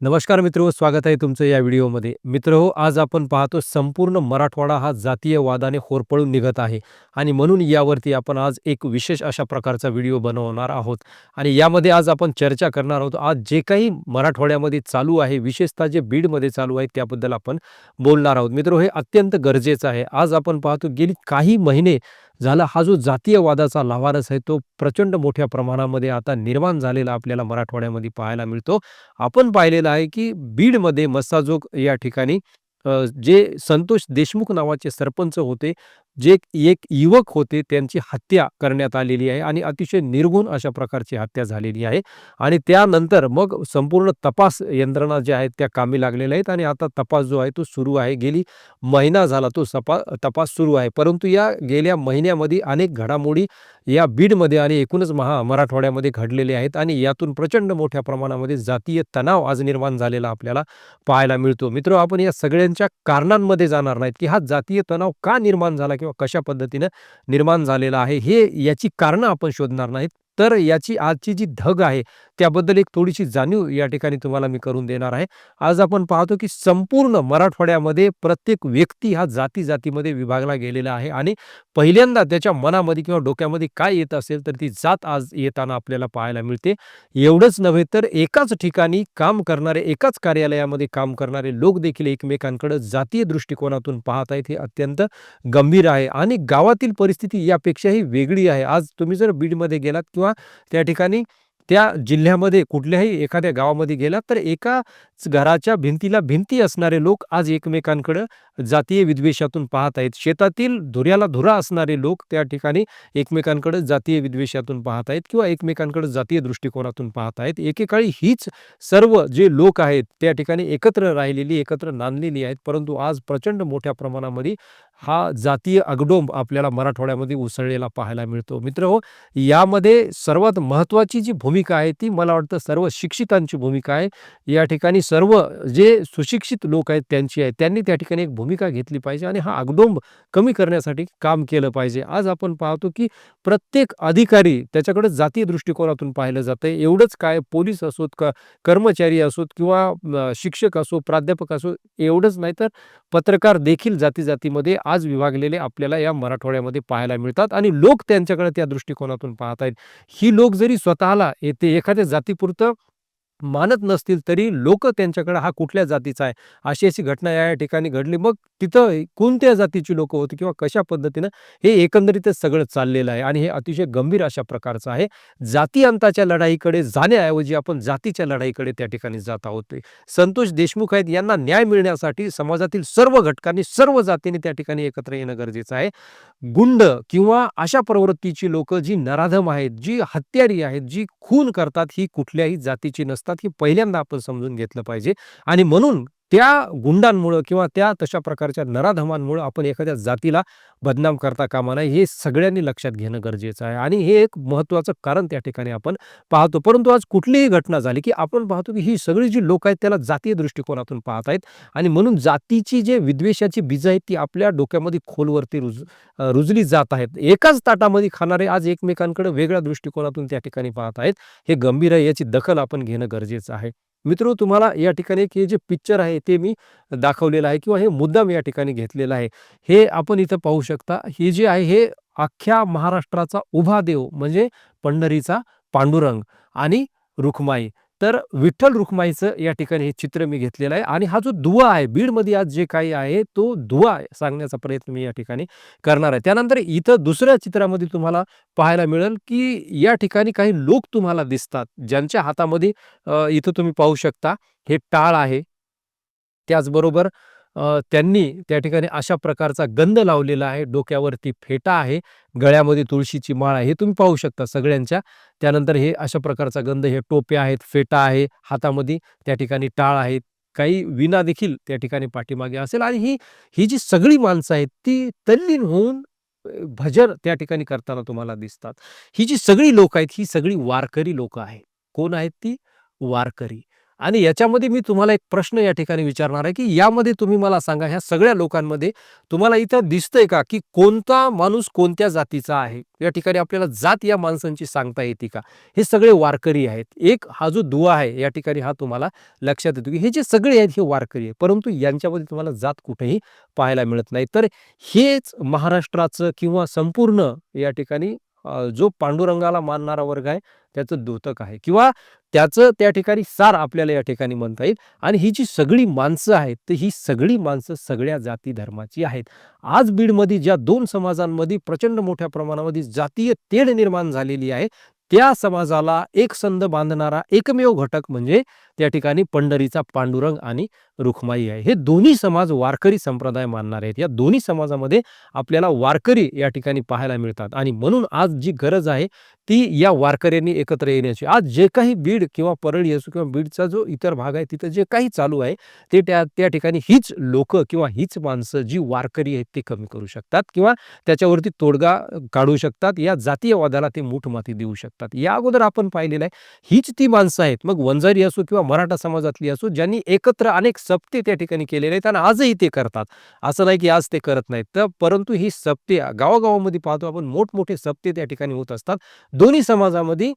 नमस्कार मित्र स्वागत आहे तुमचं या व्हिडिओमध्ये. मित्र हो आज आपण पाहतो संपूर्ण मराठवाडा हा जातीयवादाने होरपळून निघत आहे आणि म्हणून यावरती आपण आज एक विशेष अशा प्रकारचा व्हिडिओ बनवणार आहोत आणि यामध्ये आज आपण चर्चा करणार आहोत. आज जे काही मराठवाड्यामध्ये चालू आहे विशेषतः जे बीडमध्ये चालू आहे त्याबद्दल आपण बोलणार आहोत. मित्र हे अत्यंत गरजेचं आहे. आज आपण पाहतो गेली काही महिने झाला. हा जो जातीयवादाचा लावारस आहे तो प्रचंड मोठ्या प्रमाणामध्ये आता निर्माण झालेला आपल्याला मराठवाड्यामध्ये पाहायला मिळतो. आपण पाहिलेलं आहे की बीडमध्ये मस्साजोग या ठिकाणी जे संतोष देशमुख नावाचे सरपंच होते जे एक युवक होते त्यांची हत्या करण्यात आलेली आहे आणि अतिशय निर्गुण अशा प्रकारची हत्या झालेली आहे. आणि त्यानंतर मग संपूर्ण तपास यंत्रणा ज्या आहेत त्या कामी लागलेल्या आहेत आणि आता तपास जो आहे तो सुरू आहे. गेली महिना झाला तो सपा तपास सुरू आहे. परंतु या गेल्या महिन्यामध्ये अनेक घडामोडी या बीडमध्ये आणि एकूणच महा मराठवाड्यामध्ये घडलेले आहेत आणि यातून प्रचंड मोठ्या प्रमाणामध्ये जातीय तणाव आज निर्माण झालेला आपल्याला पाहायला मिळतो. मित्र आपण या सगळ्यांच्या कारणांमध्ये जाणार नाहीत की हा जातीय तणाव का निर्माण झाला किंवा किंवा कशा पद्धतीनं निर्माण झालेला आहे हे याची कारणं आपण शोधणार नाहीत. तर याची आजची जी धग आहे त्याबद्दल एक थोडीशी जाणीव या ठिकाणी तुम्हाला मी करून देणार आहे. आज आपण पाहतो की संपूर्ण मराठवाड्यामध्ये प्रत्येक व्यक्ती हा जाती जातीमध्ये विभागला गेलेला आहे आणि पहिल्यांदा त्याच्या मनामध्ये किंवा डोक्यामध्ये काय येत असेल तर ती जात आज येताना आपल्याला पाहायला मिळते. एवढंच नव्हे तर एकाच ठिकाणी काम करणारे एकाच कार्यालयामध्ये काम करणारे लोक देखील एकमेकांकडे जातीय दृष्टिकोनातून पाहत आहेत हे अत्यंत गंभीर आहे आणि गावातील परिस्थिती यापेक्षाही वेगळी आहे. आज तुम्ही जर बीडमध्ये गेलात किंवा त्या ठिकाणी त्या जिल्ह्यामध्ये कुठल्याही एखाद्या गावामध्ये गेलात तर एकाच घराच्या भिंतीला भिंती असणारे लोक आज एकमेकांकडं जातीय विद्वेषातून पाहत आहेत. शेतातील धुऱ्याला धुरा असणारे लोक त्या ठिकाणी एकमेकांकडे जातीय विद्वेषातून पाहत आहेत किंवा एकमेकांकडे जातीय दृष्टिकोनातून पाहत आहेत. एकेकाळी हीच सर्व जे लोक आहेत त्या ठिकाणी एकत्र राहिलेली एकत्र नांदलेली आहेत. परंतु आज प्रचंड मोठ्या प्रमाणामध्ये हा जातीय अगडोंब आपल्याला मराठवाड्यामध्ये उसळलेला पाहायला मिळतो. मित्र हो यामध्ये सर्वात महत्त्वाची जी भूमिका आहे ती मला वाटतं सर्व शिक्षितांची भूमिका आहे. या ठिकाणी सर्व जे सुशिक्षित लोक आहेत त्यांची आहे. त्यांनी त्या ठिकाणी एक भूमिका भूमिका घेतली पाहिजे आणि हा अगडोंब कमी करण्यासाठी काम केलं पाहिजे. आज आपण पाहतो की प्रत्येक अधिकारी त्याच्याकडे जातीय दृष्टिकोनातून पाहिलं जातं एवढंच काय पोलीस असोत का कर्मचारी असोत किंवा शिक्षक असो प्राध्यापक असो एवढंच नाही तर पत्रकार देखील जाती जातीमध्ये आज विभागलेले आपल्याला या मराठवाड्यामध्ये पाहायला मिळतात आणि लोक त्यांच्याकडे त्या दृष्टिकोनातून पाहत आहेत ही लोक जरी स्वतःला येते एखाद्या जातीपुरतं मानत नसतील तरी लोक त्यांच्याकडे हा कुठल्या जातीचा आहे? अशी अशी घटना या ठिकाणी घडली. मग तिथं कोणत्या जातीची लोक होती किंवा कशा पद्धतीनं हे एकंदरीतच सगळं चाललेलं आहे? आणि हे अतिशय गंभीर अशा प्रकारचं आहे. जाती अंताच्या लढाईकडे जाण्याऐवजी आपण जातीच्या लढाईकडे त्या ठिकाणी जात आहोत. संतोष देशमुख आहेत. यांना न्याय मिळण्यासाठी समाजातील सर्व घटकांनी सर्व जातीने त्या ठिकाणी एकत्र येणं गरजेचं आहे. गुंड किंवा अशा प्रवृत्तीची लोक जी नराधम आहेत जी हत्यारी आहेत जी खून करतात ही कुठल्याही जातीची असतात की पहिल्यांदा आपण समजून घेतलं पाहिजे. आणि म्हणून त्या गुंडांमुळं किंवा त्या तशा प्रकारच्या नराधमांमुळं आपण एखाद्या जातीला बदनाम करता कामा नये हे सगळ्यांनी लक्षात घेणं गरजेचं आहे. आणि हे एक महत्त्वाचं कारण त्या ठिकाणी आपण पाहतो. परंतु आज कुठलीही घटना झाली की आपण पाहतो की ही सगळी जी लोक आहेत त्याला जातीय दृष्टिकोनातून पाहत आहेत. आणि म्हणून जातीची जे विद्वेषाची बीज आहेत ती आपल्या डोक्यामध्ये खोलवरती रुज रुजली जात आहेत. एकाच ताटामध्ये खाणारे आज एकमेकांकडे वेगळ्या दृष्टिकोनातून त्या ठिकाणी पाहत आहेत. हे गंभीर आहे याची दखल आपण घेणं गरजेचं आहे. मित्रो तुम्हाला या ठिकाणी एक हे जे पिक्चर आहे ते मी दाखवलेलं आहे किंवा हे मुद्दाम या ठिकाणी घेतलेलं आहे. हे आपण इथं पाहू शकता. हे जे आहे हे अख्ख्या महाराष्ट्राचा उभा देव म्हणजे पंढरीचा पांडुरंग आणि रुखमाई तर विठ्ठल रुखमाईचं या ठिकाणी हे चित्र मी घेतलेलं आहे. आणि हा जो दुवा आहे बीडमध्ये आज जे काही आहे तो दुवा सांगण्याचा प्रयत्न मी या ठिकाणी करणार आहे. त्यानंतर इथं दुसऱ्या चित्रामध्ये तुम्हाला पाहायला मिळेल की या ठिकाणी काही लोक तुम्हाला दिसतात ज्यांच्या हातामध्ये इथं तुम्ही पाहू शकता. हे टाळ आहे. त्याचबरोबर त्यांनी त्या ठिकाणी अशा प्रकारचा गंध लावलेला आहे. डोक्यावरती फेटा आहे. गळ्यामध्ये तुळशीची माळ आहे. हे तुम्ही पाहू शकता सगळ्यांच्या. त्यानंतर हे अशा प्रकारचा गंध हे टोप्या आहेत फेटा आहे. हातामध्ये त्या ठिकाणी टाळ आहेत काही विना देखील त्या ठिकाणी पाठीमागे असेल. आणि ही ही जी सगळी माणसं आहेत ती तल्लीन होऊन भजन त्या ठिकाणी करताना तुम्हाला दिसतात. ही जी सगळी लोक आहेत ही सगळी वारकरी लोक आहेत. कोण आहेत ती? वारकरी. आणि याच्यामध्ये मी तुम्हाला एक प्रश्न या ठिकाणी विचारणार आहे, की यामध्ये तुम्ही मला सांगा ह्या सगळ्या लोकांमध्ये तुम्हाला इथं दिसतंय का, की कोणता माणूस कोणत्या जातीचा आहे? या ठिकाणी आपल्याला जात या माणसांची सांगता येते का? हे सगळे वारकरी आहेत. एक हा जो दुवा आहे या ठिकाणी हा तुम्हाला लक्षात येतो, की हे जे सगळे आहेत हे वारकरी आहे. परंतु यांच्यामध्ये तुम्हाला जात कुठेही पाहायला मिळत नाही. तर हेच महाराष्ट्राचं किंवा संपूर्ण या ठिकाणी जो पांडुरंगाला मानणारा वर्ग आहे त्याचं द्योतक आहे किंवा त्याचं त्या ठिकाणी सार आपल्याला या ठिकाणी म्हणता येईल आणि ही जी सगळी माणसं आहेत, तर ही सगळी माणसं सगळ्या जाती धर्माची आहेत. आज बीडमध्ये ज्या दोन समाजांमध्ये प्रचंड मोठ्या प्रमाणामध्ये जातीय तेढ निर्माण झालेली आहे, त्या समाजाला एकसंध बांधणारा एकमेव घटक म्हणजे त्या ठिकाणी पंढरीचा पांडुरंग आणि रुखमाई आहे. हे दोन्ही समाज वारकरी संप्रदाय मानणारे आहेत. या दोन्ही समाजामध्ये आपल्याला वारकरी या ठिकाणी पाहायला मिळतात आणि म्हणून आज जी गरज आहे ती या वारकऱ्यांनी एकत्र येण्याची. आज जे काही बीड किंवा परळी असो किंवा बीडचा जो इतर भाग आहे तिथं जे काही चालू आहे ते त्या त्या ठिकाणी हीच लोकं किंवा हीच माणसं जी वारकरी आहेत ते कमी करू शकतात किंवा त्याच्यावरती तोडगा काढू शकतात. या जातीयवादाला ते मूठमाती देऊ शकतात. या अगोदर आपण पाहिलेलं आहे हीच ती माणसं आहेत. मग वंजारी असो किंवा मराठा समाजातली असो ज्यांनी एकत्र अनेक सप्ते त्या ठिकाणी केलेले आहेत आणि आजही ते करतात. असं नाही की आज ते करत नाहीत. तर परंतु ही सप्ते गावागावामध्ये पाहतो आपण मोठमोठे सप्ते त्या ठिकाणी होत असतात. दोन्ही समाजामध्ये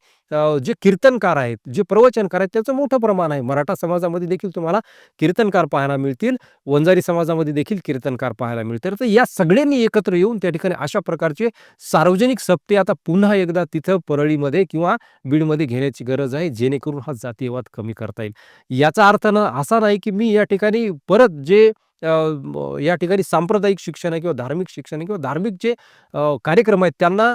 जे कीर्तनकार आहेत, जे प्रवचनकार आहेत त्याचं मोठं प्रमाण आहे. मराठा समाजामध्ये देखील तुम्हाला कीर्तनकार पाहायला मिळतील. वंजारी समाजामध्ये देखील कीर्तनकार पाहायला मिळतील. तर या सगळ्यांनी एकत्र येऊन त्या ठिकाणी अशा प्रकारचे सार्वजनिक सप्ते आता पुन्हा एकदा तिथं परळीमध्ये किंवा बीडमध्ये घेण्याची गरज आहे जेणेकरून हा जातीयवाद कमी करता येईल. याचा अर्थ ना असा नाही की मी या ठिकाणी परत जे या ठिकाणी सांप्रदायिक शिक्षण आहे किंवा धार्मिक शिक्षण आहे किंवा धार्मिक जे कार्यक्रम आहेत त्यांना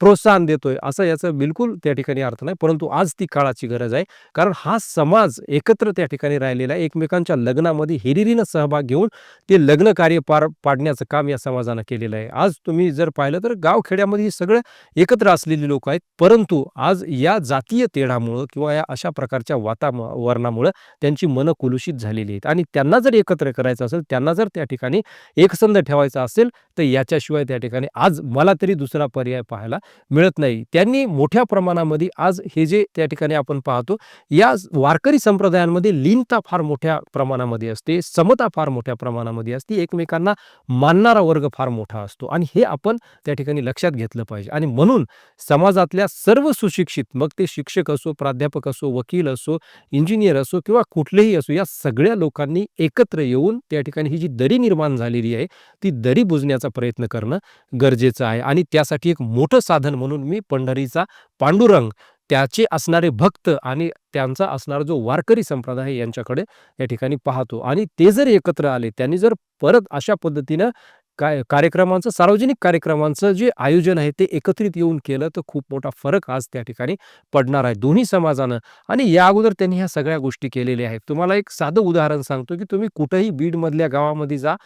प्रोत्साहन देतोय असं याचं बिलकुल त्या ठिकाणी अर्थ नाही. परंतु आज ती काळाची गरज आहे. कारण हा समाज एकत्र त्या ठिकाणी राहिलेला आहे. एकमेकांच्या लग्नामध्ये हिरिरीनं सहभाग घेऊन ते लग्न कार्य पार पाडण्याचं काम या समाजानं केलेलं आहे. आज तुम्ही जर पाहिलं तर गावखेड्यामध्ये हे सगळं एकत्र असलेली लोकं आहेत. परंतु आज या जातीय तेढामुळं किंवा या अशा प्रकारच्या वातावरणामुळं त्यांची मनं कुलुषित झालेली आहेत आणि त्यांना जर एकत्र करायचं असेल, त्यांना जर त्या ठिकाणी एकसंध ठेवायचा असेल, तर याच्याशिवाय त्या ठिकाणी आज मला तरी दुसरा पर्याय पाहायला मिळत नाही. त्यांनी मोठ्या प्रमाणामध्ये आज हे जे त्या ठिकाणी आपण पाहतो, या वारकरी संप्रदायांमध्ये लीनता फार मोठ्या प्रमाणामध्ये असते, समता फार मोठ्या प्रमाणामध्ये असते, एकमेकांना मानणारा वर्ग फार मोठा असतो आणि हे आपण त्या ठिकाणी लक्षात घेतलं पाहिजे आणि म्हणून समाजातल्या सर्व सुशिक्षित मग ते शिक्षक असो, प्राध्यापक असो, वकील असो, इंजिनियर असो किंवा कुठलेही असो, या सगळ्या लोकांनी एकत्र येऊन त्या ठिकाणी ही जी दरी निर्माण झालेली आहे, ती दरी बुजण्याचा प्रयत्न करणं गरजेचं आहे. आणि त्यासाठी एक मोठं साधन म्हणून मी पंढरीचा पांडुरंग, त्याचे असणारे भक्त आणि त्यांचा असणारा जो वारकरी संप्रदाय यांच्याकडे या ठिकाणी पाहतो. आणि ते जर एकत्र आले, त्यांनी जर परत अशा पद्धतीनं काय कार्यक्रमांचं सार्वजनिक कार्यक्रमांचं जे आयोजन आहे ते एकत्रित येऊन केलं, तर खूप मोठा फरक आज त्या ठिकाणी पडणार आहे दोन्ही समाजानं आणि या अगोदर त्यांनी ह्या सगळ्या गोष्टी केलेल्या आहेत. तुम्हाला एक साधं उदाहरण सांगतो, की तुम्ही कुठंही बीडमधल्या गावामध्ये जा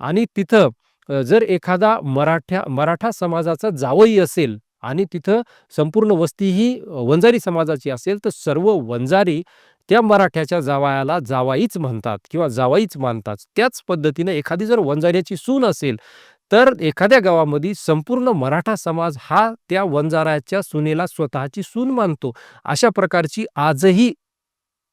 आणि तिथं जर एखादा मराठ्या मराठा समाजाचा जावई असेल आणि तिथं संपूर्ण वस्ती ही वंजारी समाजाची असेल, तर सर्व वंजारी त्या मराठ्याच्या जावायाला जावाईच म्हणतात किंवा जावाईच मानतात. त्याच पद्धतीनं एखादी जर वंजाऱ्याची सून असेल, तर एखाद्या गावामध्ये संपूर्ण मराठा समाज हा त्या वंजाराच्या सुनेला स्वतःची सून मानतो. अशा प्रकारची आजही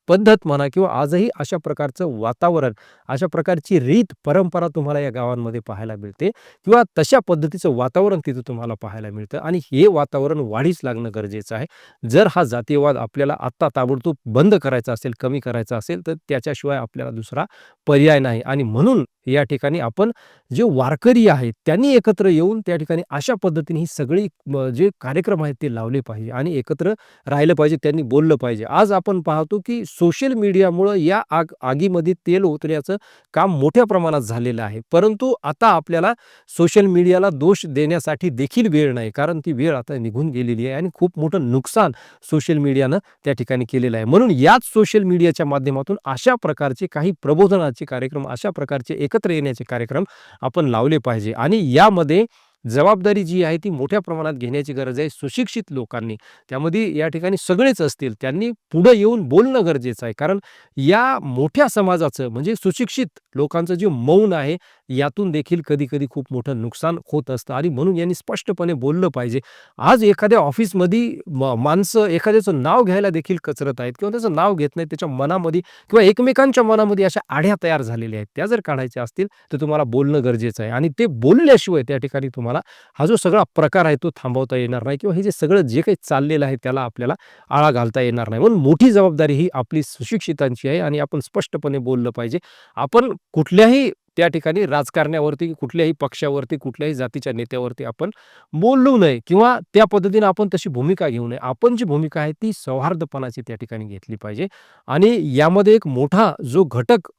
पद्धत म्हणा किंवा आजही अशा प्रकारचं वातावरण, अशा प्रकारची रीत, परंपरा तुम्हाला या गावांमध्ये पाहायला मिळते किंवा तशा पद्धतीचं वातावरण तिथं तुम्हाला पाहायला मिळतं आणि हे वातावरण वाढीस लागणं गरजेचं आहे. जर हा जातीयवाद आपल्याला आत्ता ताबडतोब बंद करायचा असेल, कमी करायचा असेल, तर त्याच्याशिवाय आपल्याला दुसरा पर्याय नाही आणि म्हणून या ठिकाणी आपण जे वारकरी आहेत, त्यांनी एकत्र येऊन त्या ठिकाणी अशा पद्धतीने ही सगळी जे कार्यक्रम आहेत ते लावले पाहिजे आणि एकत्र राहिलं पाहिजे, त्यांनी बोललं पाहिजे. आज आपण पाहतो, की सोशल मीडियामुळं या आग आगीमध्ये तेल ओतण्याचं काम मोठ्या प्रमाणात झालेलं आहे. परंतु आता आपल्याला सोशल मीडियाला दोष देण्यासाठी देखील वेळ नाही. कारण ती वेळ आता निघून गेलेली आहे आणि खूप मोठं नुकसान सोशल मीडियानं त्या ठिकाणी केलेलं आहे. म्हणून याच सोशल मीडियाच्या माध्यमातून अशा प्रकारचे काही प्रबोधनाचे कार्यक्रम, अशा प्रकारचे एकत्र येण्याचे कार्यक्रम आपण लावले पाहिजे. आणि यामध्ये जबाबदारी जी आहे ती मोठ्या प्रमाणात घेण्याची गरज आहे. सुशिक्षित लोकांनी त्यामध्ये या ठिकाणी सगळेच असतील त्यांनी पुढं येऊन बोलणं गरजेचं आहे. कारण या मोठ्या समाजाचं म्हणजे सुशिक्षित लोकांचं जे मौन आहे यातून देखील कधी कधी खूप मोठं नुकसान होत असतं आणि म्हणून यांनी स्पष्टपणे बोललं पाहिजे. आज एखाद्या ऑफिसमध्ये म- माणसं एखाद्याचं नाव घ्यायला देखील कचरत आहेत किंवा त्याचं नाव घेत नाही त्याच्या मनामध्ये किंवा एकमेकांच्या मनामध्ये अशा आढ्या तयार झालेल्या आहेत. त्या जर काढायच्या असतील तर तुम्हाला बोलणं गरजेचं आहे. आणि ते बोलल्याशिवाय त्या ठिकाणी तुम्हाला हा जो सगळा प्रकार आहे तो थांबवता येणार नाही किंवा हे जे सगळं जे काही चाललेलं आहे त्याला आपल्याला आळा घालता येणार नाही. म्हणून मोठी जबाबदारी ही आपली सुशिक्षितांची आहे आणि आपण स्पष्टपणे बोललं पाहिजे. आपण कुठल्याही त्या ठिकाणी राजकारण्यावरती कुठल्याही पक्षावरती कुठल्याही जातीच्या नेत्यावरती आपण बोलू नये किंवा त्या पद्धतीने आपण तशी भूमिका घेऊ नये. आपण जी भूमिका आहे ती सौहार्दपणाची त्या ठिकाणी घेतली पाहिजे. आणि यामध्ये एक मोठा जो घटक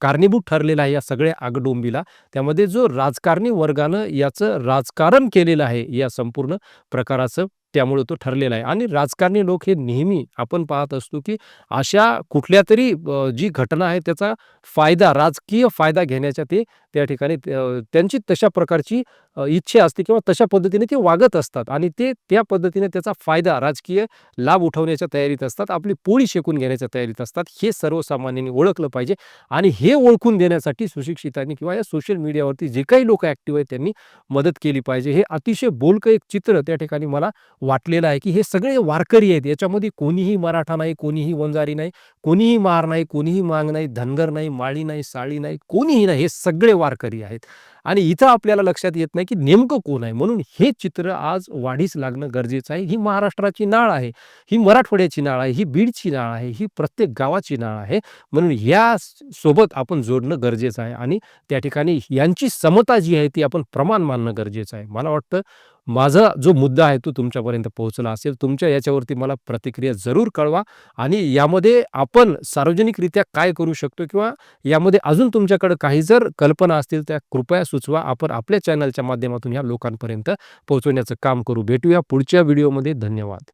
कारणीभूत ठरलेला आहे या सगळ्या आगडोंबीला त्यामध्ये जो राजकारणी वर्गानं याचं राजकारण केलेलं आहे या संपूर्ण प्रकाराचं त्यामुळे तो ठरलेला आहे. आणि राजकारणी लोक हे नेहमी आपण पाहत असतो की अशा कुठल्या तरी जी घटना आहे त्याचा फायदा राजकीय फायदा घेण्याच्या ते त्या ठिकाणी त्यांची तशा प्रकारची इच्छा असते किंवा तशा पद्धतीने ते वागत असतात आणि ते त्या पद्धतीने त्याचा फायदा राजकीय लाभ उठवण्याच्या तयारीत असतात आपली पोळी शेकून घेण्याच्या तयारीत असतात. हे सर्वसामान्यांनी ओळखलं पाहिजे आणि हे ओळखून देण्यासाठी सुशिक्षितांनी किंवा या सोशल मीडियावरती जे काही लोक ॲक्टिव्ह आहेत त्यांनी मदत केली पाहिजे. हे अतिशय बोलकं एक चित्र त्या ठिकाणी मला वाटलेलं आहे की हे सगळे वारकरी आहेत. याच्यामध्ये कोणीही मराठा नाही कोणीही वंजारी नाही कोणीही मार नाही कोणीही मांग नाही धनगर नाही माळी नाही साळी नाही कोणीही नाही. हे सगळे वारकरी आहेत. आणि इथं आपल्याला लक्षात येत नाही की नेमकं कोण आहे. म्हणून हे चित्र आज वाढीस लागणं गरजेचं आहे. ही महाराष्ट्राची नाळ आहे. ही मराठवाड्याची नाळ आहे. ही बीडची नाळ आहे. ही प्रत्येक गावाची नाळ आहे. म्हणून या सोबत आपण जोडणं गरजेचं आहे. आणि त्या ठिकाणी यांची समता जी आहे ती आपण प्रमाण मानणं गरजेचं आहे. मला वाटतं माझा जो मुद्दा आहे तो तुमच्यापर्यंत पोहोचला असेल तुमच्या याच्यावरती मला प्रतिक्रिया जरूर कळवा आणि यामध्ये आपण सार्वजनिकरित्या काय करू शकतो किंवा यामध्ये अजून तुमच्याकडे काही जर कल्पना असतील त्या कृपया सुचवा. आपण आपल्या चॅनलच्या माध्यमातून या लोकांपर्यंत पोहोचवण्याचं काम करू. भेटूया पुढच्या व्हिडिओमध्ये. धन्यवाद.